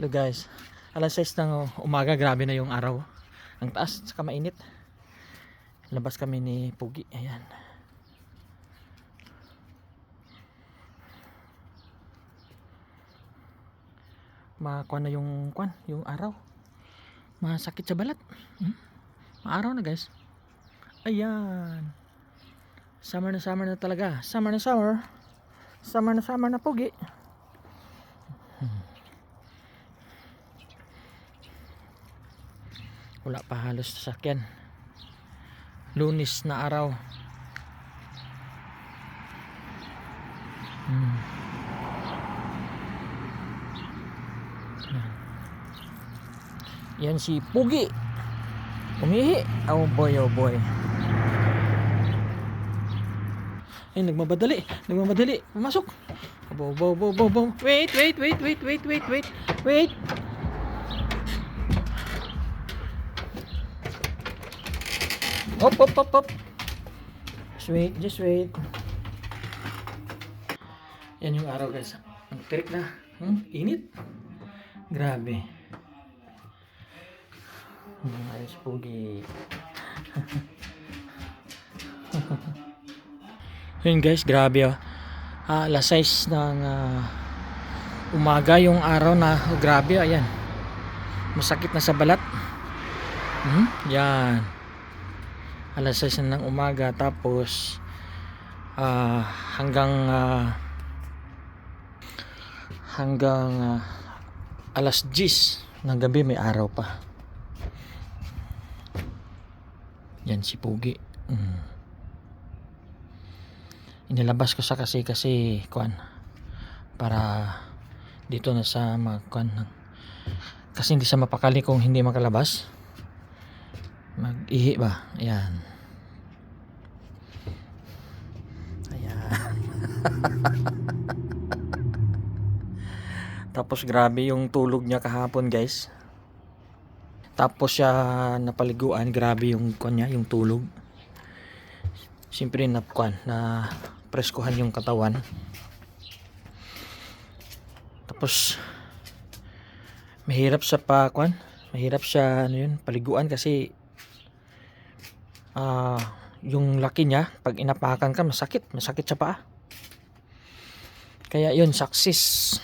Hello guys. Alas 6 ng umaga, grabe na yung araw. Ang taas, saka mainit. Labas kami ni Pugi. Ayan. Makuha na yung kwan, yung araw. Masakit sa balat. Hmm? Maaraw na guys. Ayan. Summer na summer na talaga. Summer na summer. Summer na summer na Pugi. Wala pa halos sasakyan. Lunis na araw. Hmm. yan. si Pugi. Umihi. Oh boy oh boy. Ay nagmamadali. Nagmamadali. Pumasok. Bo bo bo bo bo wait wait wait wait wait wait wait. Wait Hop, hop, hop, hop. Just wait, just wait. Yan yung araw guys. Ang tirik na. Hmm? Init. Grabe. Hmm, ayos pogi. Yun guys, grabe oh. Ah, alas 6 ng ah, umaga yung araw na oh, grabe oh, ayan. Masakit na sa balat. Hmm? Yan alas 6 na ng umaga tapos ah, hanggang ah, hanggang ah, alas 10 ng gabi may araw pa. Yan si Pugi. Mm. inilabas ko sa kasi kasi kuan para dito na sa mga kuan kasi hindi sa mapakali kung hindi makalabas mag-ihi ba? Ayan. Ayan. Tapos grabe yung tulog niya kahapon guys. Tapos siya napaliguan, grabe yung kwan niya, yung tulog. Siyempre na kwan, na preskuhan yung katawan. Tapos mahirap sa pa kwan, mahirap siya ano yun, paliguan kasi ah yung laki niya pag inapakan ka masakit. Masakit sa paa kaya yun success.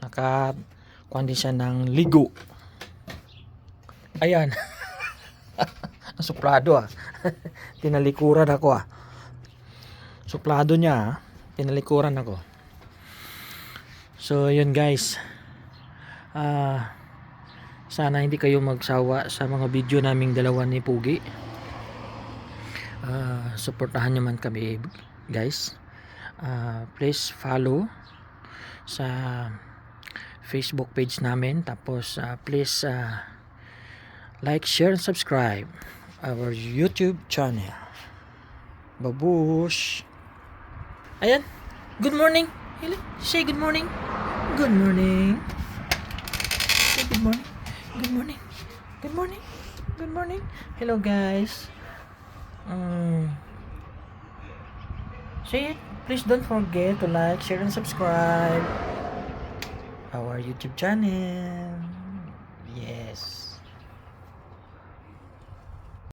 Naka kuhan din siya ng ligo. Ayan. Suplado ah. Tinalikuran ako ah. Suplado niya ah. Tinalikuran ako. So yun guys. Ah sana hindi kayo magsawa sa mga video naming dalawa ni Pugi uh, suportahan nyo man kami guys. Uh, please follow sa Facebook page namin. Tapos uh, please uh, like, share, and subscribe our YouTube channel. Babush ayan. Good morning. Hello. say good morning. Good morning. Say good morning. Good morning. Good morning. Good morning. Hello guys Mm. It. Please don't forget to like, share, and subscribe our YouTube channel. Yes.